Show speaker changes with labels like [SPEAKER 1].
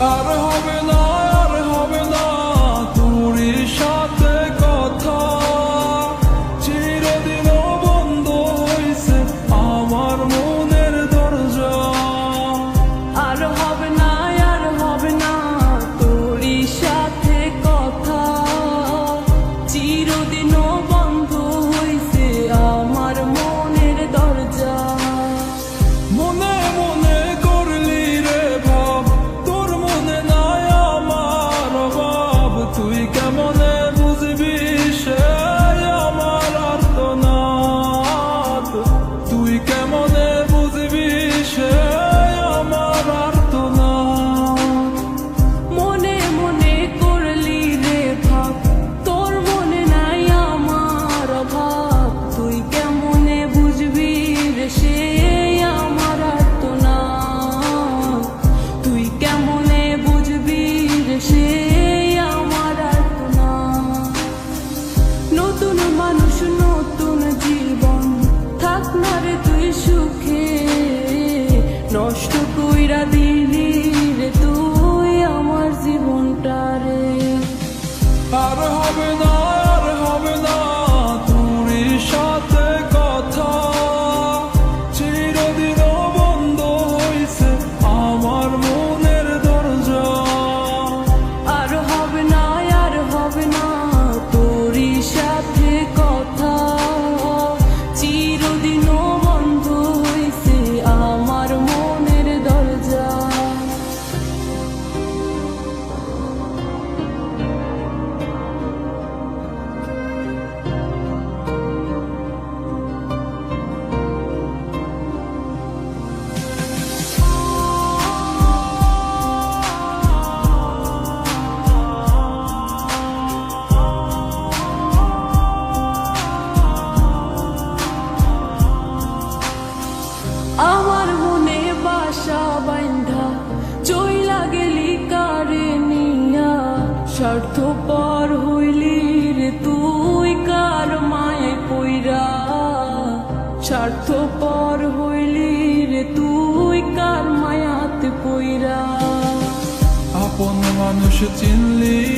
[SPEAKER 1] আর হবে না
[SPEAKER 2] কইরা দিলি রে তুই আমার জীবনটা রে
[SPEAKER 1] আর হবে না।
[SPEAKER 2] স্বার্থ পর হইলি রে তুই কার মায়ে পইরা? স্বার্থপর হইলি রে তুই কার মায়াতে পইরা?
[SPEAKER 1] আপন মানুষ চিনলি